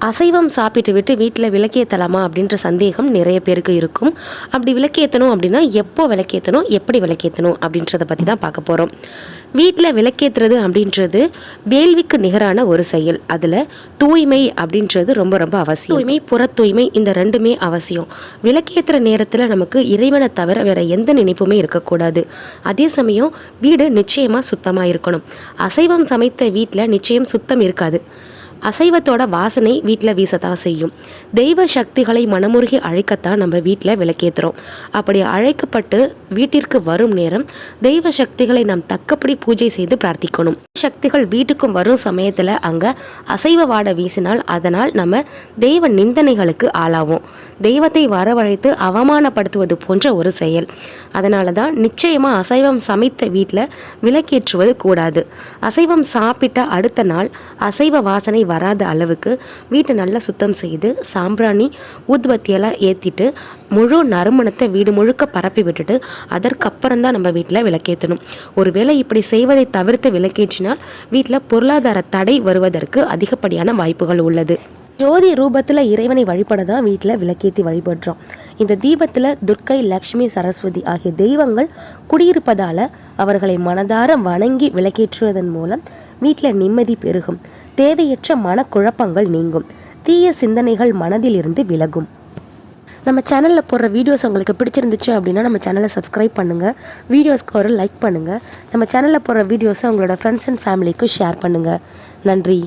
அசைவம் சாப்பிட்டு விட்டு வீட்டில் விளக்கேற்றலாமா அப்படின்ற சந்தேகம் நிறைய பேருக்கு இருக்கும். அப்படி விளக்கேற்றணும் அப்படின்னா எப்போ விளக்கேற்றணும் எப்படி விளக்கேற்றணும் அப்படின்றத பற்றி தான் பார்க்க போகிறோம் வீட்டில் விளக்கேற்றுறது அப்படின்றது வேள்விக்கு நிகரான ஒரு செயல். அதில் தூய்மை அப்படின்றது ரொம்ப ரொம்ப அவசியம். தூய்மை புற தூய்மை இந்த ரெண்டுமே அவசியம். விளக்கேற்றுற நேரத்தில் நமக்கு இறைவனை தவிர வேற எந்த நினைப்புமே இருக்கக்கூடாது. அதே சமயம் வீடு நிச்சயமாக சுத்தமாக இருக்கணும். அசைவம் சமைத்த வீட்டில் நிச்சயம் சுத்தம் இருக்காது. அசைவத்தோட வாசனை வீட்டில் வீசத்தான் செய்யும். தெய்வ சக்திகளை மனமுருகி அழைக்கத்தான் நம்ம வீட்டில் விளக்கேற்றுறோம் அப்படி அழைக்கப்பட்டு வீட்டிற்கு வரும் நேரம் தெய்வ சக்திகளை நாம் தக்கப்படி பூஜை செய்து பிரார்த்திக்கணும். சக்திகள் வீட்டுக்கும் வரும் சமயத்தில் அங்கே அசைவ வாட வீசினால் அதனால் நம்ம தெய்வ நிந்தனைகளுக்கு ஆளாவோம். தெய்வத்தை வரவழைத்து அவமானப்படுத்துவது போன்ற ஒரு செயல். அதனால தான் நிச்சயமாக அசைவம் சமைத்த வீட்டில் விளக்கேற்றுவது கூடாது. அசைவம் சாப்பிட்ட அடுத்த நாள் அசைவ வாசனை வராத அளவுக்கு வீட்டை நல்லா சுத்தம் செய்து சாம்பிராணி ஊதுபத்தியெல்லாம் ஏற்றிட்டு முழு நறுமணத்தை வீடு முழுக்க பரப்பி விட்டுட்டு அதற்கப்புறம் தான் நம்ம வீட்டில் விளக்கேற்றணும். ஒருவேளை இப்படி செய்வதை தவிர்த்து விளக்கேற்றினால் வீட்டில் பொருளாதார தடை வருவதற்கு அதிகப்படியான வாய்ப்புகள் உள்ளது. ஜோதி ரூபத்தில் இறைவனை வழிபட தான் வீட்டில் விளக்கேற்றி வழிபடுறோம். இந்த தீபத்தில் துர்க்கை லக்ஷ்மி சரஸ்வதி ஆகிய தெய்வங்கள் குடியிருப்பதால் அவர்களை மனதார வணங்கி விளக்கேற்றுவதன் மூலம் வீட்டில் நிம்மதி பெருகும். தேவையற்ற மனக்குழப்பங்கள் நீங்கும். தீய சிந்தனைகள் மனதிலிருந்து விலகும். நம்ம சேனலில் போடுற வீடியோஸ் உங்களுக்கு பிடிச்சிருந்துச்சு அப்படின்னா நம்ம சேனலை சப்ஸ்கிரைப் பண்ணுங்கள் வீடியோஸ்க்கு ஒரு லைக் பண்ணுங்கள் நம்ம சேனலில் போடுற வீடியோஸை உங்களோட ஃப்ரெண்ட்ஸ் அண்ட் ஃபேமிலிக்கு ஷேர் பண்ணுங்கள் நன்றி.